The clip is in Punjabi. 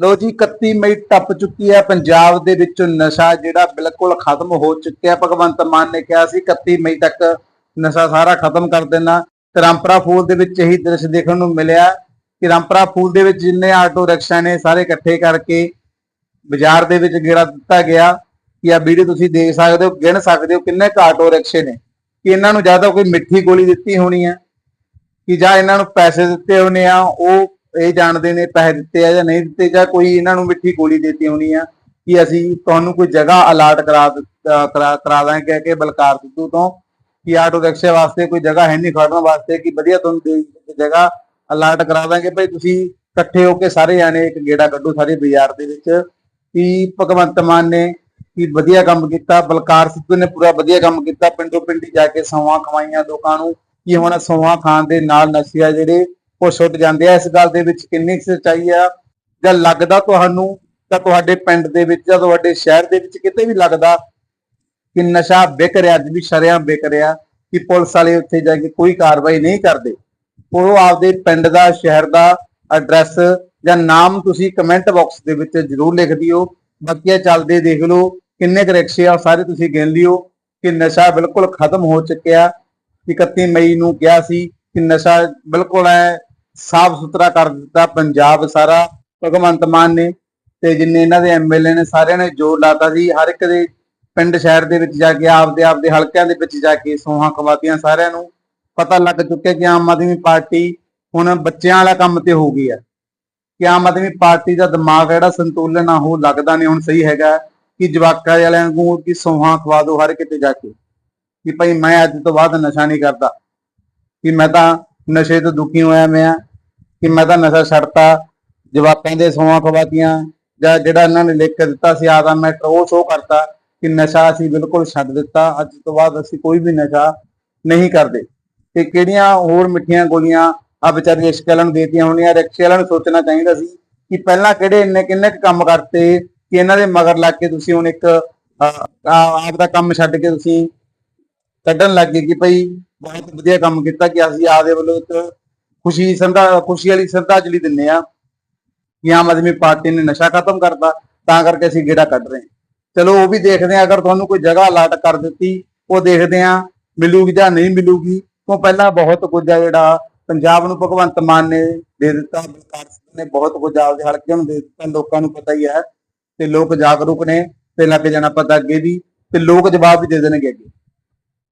ਲੋ ਜੀ 31 ਮਈ ਟੱਪ ਚੁੱਕੀ ਹੈ। ਪੰਜਾਬ ਦੇ ਵਿੱਚ ਨਸ਼ਾ ਜਿਹੜਾ ਬਿਲਕੁਲ ਖਤਮ ਹੋ ਚੁੱਕਿਆ। ਭਗਵੰਤ ਮਾਨ ਨੇ ਕਿਹਾ ਸੀ 31 ਮਈ ਤੱਕ ਨਸ਼ਾ ਸਾਰਾ ਖਤਮ ਕਰ ਦੇਣਾ। ਤੇ ਫੂਲ ਦੇ ਵਿੱਚ ਇਹੀ ਦ੍ਰਿਸ਼ ਦੇਖਣ ਨੂੰ ਮਿਲਿਆ ਕਿ ਰਾਮਪੁਰਾ ਫੂਲ ਦੇ ਵਿੱਚ ਜਿੰਨੇ ਆਟੋ ਰਿਕਸ਼ਾ ਨੇ, ਸਾਰੇ ਇਕੱਠੇ ਕਰਕੇ ਬਾਜ਼ਾਰ ਦੇ ਵਿੱਚ ਗੇੜਾ ਦਿੱਤਾ ਗਿਆ ਕਿ ਆ ਵੀਡੀਓ ਤੁਸੀਂ ਦੇਖ ਸਕਦੇ ਹੋ, ਗਿਣ ਸਕਦੇ ਹੋ ਕਿੰਨੇ ਕੁ ਆਟੋ ਰਿਕਸ਼ੇ ਨੇ। ਕਿ ਇਹਨਾਂ ਨੂੰ ਜ਼ਿਆਦਾ ਕੋਈ ਮਿੱਠੀ ਗੋਲੀ ਦਿੱਤੀ ਹੋਣੀ ਹੈ ਕਿ ਜਾਂ ਇਹਨਾਂ ਨੂੰ ਪੈਸੇ ਦਿੱਤੇ ਹੋਣੇ ਆ, ਉਹ ਇਹ ਜਾਣਦੇ ਨੇ ਪੈਸੇ ਦਿੱਤੇ ਆ ਜਾਂ ਨਹੀਂ ਦਿੱਤੇ ਜਾਂ ਕੋਈ ਇਹਨਾਂ ਨੂੰ ਮਿੱਠੀ ਗੋਲੀ ਦਿੱਤੀ ਹੋਣੀ ਆ ਕਿ ਅਸੀਂ ਤੁਹਾਨੂੰ ਕੋਈ ਜਗ੍ਹਾ ਅਲਾਟ ਕਰਾ ਕਰਾ ਦਾਂਗੇ ਕਹਿ ਕੇ ਬਲਕਾਰ ਸਿੱਧੂ ਤੋਂ ਕਿ ਆਟੋ ਰਿਕਸ਼ੇ ਵਾਸਤੇ ਕੋਈ ਜਗ੍ਹਾ ਹੈ ਨਹੀਂ ਖੜਨ ਵਾਸਤੇ ਕਿ ਵਧੀਆ ਤੁਹਾਨੂੰ ਜਗ੍ਹਾ ਅਲਾਟ ਕਰਾ ਦਾਂਗੇ। ਭਾਈ ਤੁਸੀਂ ਇਕੱਠੇ ਹੋ ਕੇ ਸਾਰੇ ਜਾਣੇ ਇੱਕ ਗੇੜਾ ਕੱਢੋ ਸਾਰੇ ਬਾਜ਼ਾਰ ਦੇ ਵਿੱਚ ਕਿ ਭਗਵੰਤ ਮਾਨ ਨੇ ਕਿ ਵਧੀਆ ਕੰਮ ਕੀਤਾ, ਬਲਕਾਰ ਸਿੱਧੂ ਨੇ ਪੂਰਾ ਵਧੀਆ ਕੰਮ ਕੀਤਾ। ਪਿੰਡੋ ਪਿੰਡੀ ਜਾ ਕੇ ਸੌਆਂ ਖਵਾਈਆਂ ਲੋਕਾਂ ਨੂੰ ਕਿ ਹੁਣ ਸੌਆਂ ਖਾਣ ਦੇ ਨਾਲ ਨਸ਼ੇ ਆ ਜਿਹੜੇ ਉਹ ਛੁੱਟ ਜਾਂਦੇ ਆ। ਇਸ ਗੱਲ ਦੇ ਵਿੱਚ ਕਿੰਨੀ ਕੁ ਸੱਚਾਈ ਆ। ਜਾਂ ਲੱਗਦਾ ਤੁਹਾਨੂੰ ਤਾਂ ਤੁਹਾਡੇ ਪਿੰਡ ਦੇ ਵਿੱਚ ਜਾਂ ਤੁਹਾਡੇ ਸ਼ਹਿਰ ਦੇ ਵਿੱਚ ਕਿਤੇ ਵੀ ਲੱਗਦਾ ਕਿ ਨਸ਼ਾ ਵਿਕ ਰਿਹਾ, ਅੱਜ ਵੀ ਸ਼ਰਿਆਂ ਵਿਕ ਰਿਹਾ ਕਿ ਪੁਲਿਸ ਵਾਲੇ ਉੱਥੇ ਜਾ ਕੇ ਕੋਈ ਕਾਰਵਾਈ ਨਹੀਂ ਕਰਦੇ। ਉਹ ਆਪਦੇ ਪਿੰਡ ਦਾ, ਸ਼ਹਿਰ ਦਾ ਐਡਰੈਸ ਜਾਂ ਨਾਮ ਤੁਸੀਂ ਕਮੈਂਟ ਬਾਕਸ ਦੇ ਵਿੱਚ ਜ਼ਰੂਰ ਲਿਖ ਦਿਓ। ਬਾਕੀ ਚੱਲਦੇ ਦੇਖ ਲਓ ਕਿੰਨੇ ਕੁ ਰਿਕਸ਼ੇ ਆ ਉਹ ਸਾਰੇ ਤੁਸੀਂ ਗਿਣ ਲਿਓ ਕਿ ਨਸ਼ਾ ਬਿਲਕੁਲ ਖਤਮ ਹੋ ਚੁੱਕਿਆ। ਕਿ 31 ਮਈ ਨੂੰ ਕਿਹਾ ਸੀ ਕਿ ਨਸ਼ਾ ਬਿਲਕੁਲ ਐ ਸਾਫ਼ ਸੁਥਰਾ ਕਰ ਦਿੱਤਾ ਪੰਜਾਬ ਸਾਰਾ, ਭਗਵੰਤ ਮਾਨ ਨੇ ਤੇ ਜਿੰਨੇ ਇਹਨਾਂ ਦੇ ਐਮਐਲਏ ਨੇ ਸਾਰਿਆਂ ਨੇ ਜੋਰ ਲਾਤਾ ਸੀ। ਹਰ ਇੱਕ ਦੇ ਪਿੰਡ ਸ਼ਹਿਰ ਦੇ ਵਿੱਚ ਜਾ ਕੇ, ਆਪਦੇ ਆਪਦੇ ਹਲਕਿਆਂ ਦੇ ਵਿੱਚ ਜਾ ਕੇ ਸੋਹਾਂ ਖਵਾਤੀਆਂ ਸਾਰਿਆਂ ਨੂੰ ਪਤਾ ਲੱਗ ਚੁੱਕਿਆ ਕਿ ਆਮ ਆਦਮੀ ਪਾਰਟੀ ਹੁਣ ਬੱਚਿਆਂ ਵਾਲਾ ਕੰਮ ਤੇ ਹੋ ਗਈ ਹੈ। ਕਿ ਆਮ ਆਦਮੀ ਪਾਰਟੀ ਦਾ ਦਿਮਾਗ ਜਿਹੜਾ ਸੰਤੁਲਨ ਆ, ਉਹ ਲੱਗਦਾ ਨਹੀਂ, ਹੁਣ ਸਹੀ ਹੈਗਾ ਕਿ ਜਵਾਕਾਂ ਵਾਲਿਆਂ ਨੂੰ ਕਿ ਸੋਹਾਂ ਖਵਾ ਦਿਓ ਹਰ ਕਿਤੇ ਜਾ ਕੇ। ਕਿ ਭਾਈ ਮੈਂ ਅੱਜ ਤੋਂ ਬਾਅਦ ਨਸ਼ਾ ਨਹੀਂ ਕਰਦਾ। ਕਿ ਮੈਂ ਤਾਂ ਨਸ਼ੇ ਤੋਂ ਦੁਖੀ ਹੋਇਆ ਮੈਂ ਕਿ ਮੈਂ ਤਾਂ ਨਸ਼ਾ ਛੱਡਤਾ, ਜਵਾਕਾਂ ਦੇ ਸੋਹਾਂ ਖਵਾਤੀਆਂ, ਜਾਂ ਜਿਹੜਾ ਇਹਨਾਂ ਨੇ ਲਿਖ ਕੇ ਦਿੱਤਾ ਸੀ ਆਦਾ ਮੈਂ ਉਹ ਸ਼ੋ ਕਰਤਾ ਕਿ ਨਸ਼ਾ ਅਸੀਂ ਬਿਲਕੁਲ ਛੱਡ ਦਿੱਤਾ, ਅੱਜ ਤੋਂ ਬਾਅਦ ਅਸੀਂ ਕੋਈ ਵੀ ਨਸ਼ਾ ਨਹੀਂ ਕਰਦੇ। ਤੇ ਕਿਹੜੀਆਂ ਹੋਰ ਮਿੱਠੀਆਂ ਗੋਲੀਆਂ ਆ ਵਿਚਾਰੀ ਰਿਕਸ਼ੇ ਵਾਲਿਆਂ ਨੂੰ ਦੇਤੀਆਂ ਹੋਣੀਆਂ ਰਿਕਸ਼ੇ ਵਾਲਿਆਂ ਨੂੰ ਸੋਚਣਾ ਚਾਹੀਦਾ ਸੀ ਕਿ ਪਹਿਲਾਂ ਕਿਹੜੇ ਇੰਨੇ ਕਿੰਨੇ ਕੁ ਕੰਮ ਕਰਤੇ ਕਿ ਇਹਨਾਂ ਦੇ ਮਗਰ ਲੱਗ ਕੇ ਤੁਸੀਂ ਹੁਣ ਇੱਕ ਆਪ ਦਾ ਕੰਮ ਛੱਡ ਕੇ ਤੁਸੀਂ ਕੱਢਣ ਲੱਗ ਗਏ ਕਿ ਭਈ ਬਹੁਤ ਵਧੀਆ ਕੰਮ ਕੀਤਾ ਕਿ ਅਸੀਂ ਆਪਦੇ ਵੱਲੋਂ ਇੱਕ ਖੁਸ਼ੀ ਸੰਧਾ ਖੁਸ਼ੀ ਵਾਲੀ ਸ਼ਰਧਾਂਜਲੀ ਦਿੰਨੇ ਆ ਕਿ ਆਮ ਆਦਮੀ ਪਾਰਟੀ ਨੇ ਨਸ਼ਾ ਖਤਮ ਕਰਤਾ, ਤਾਂ ਕਰਕੇ ਅਸੀਂ ਗੇੜਾ ਕੱਢ ਰਹੇ ਚਲੋ, ਉਹ ਵੀ ਦੇਖਦੇ ਆ ਅਗਰ ਤੁਹਾਨੂੰ ਕੋਈ ਜਗ੍ਹਾ ਅਲਾਟ ਕਰ ਦਿੱਤੀ, ਉਹ ਦੇਖਦੇ ਆ ਮਿਲੂਗੀ ਜਾਂ ਨਹੀਂ ਮਿਲੂਗੀ। ਉਹ ਪਹਿਲਾਂ ਬਹੁਤ ਕੁਝ ਆ ਜਿਹੜਾ ਪੰਜਾਬ ਨੂੰ ਭਗਵੰਤ ਮਾਨ ਨੇ ਦੇ ਦਿੱਤਾ ਬਲਕਾਰ ਸਿੰਘ ਨੇ ਬਹੁਤ ਕੁਝ ਆਪਦੇ ਹਲਕੇ ਨੂੰ ਦੇ ਦਿੱਤਾ, ਲੋਕਾਂ ਨੂੰ ਪਤਾ ਹੀ ਹੈ। ਤੇ ਲੋਕ ਜਾਗਰੂਕ ਨੇ, ਤੇ ਲੱਗ ਜਾਣਾ ਪਤਾ ਅੱਗੇ ਵੀ, ਤੇ ਲੋਕ ਜਵਾਬ ਵੀ ਦੇ ਦੇਣਗੇ ਅੱਗੇ।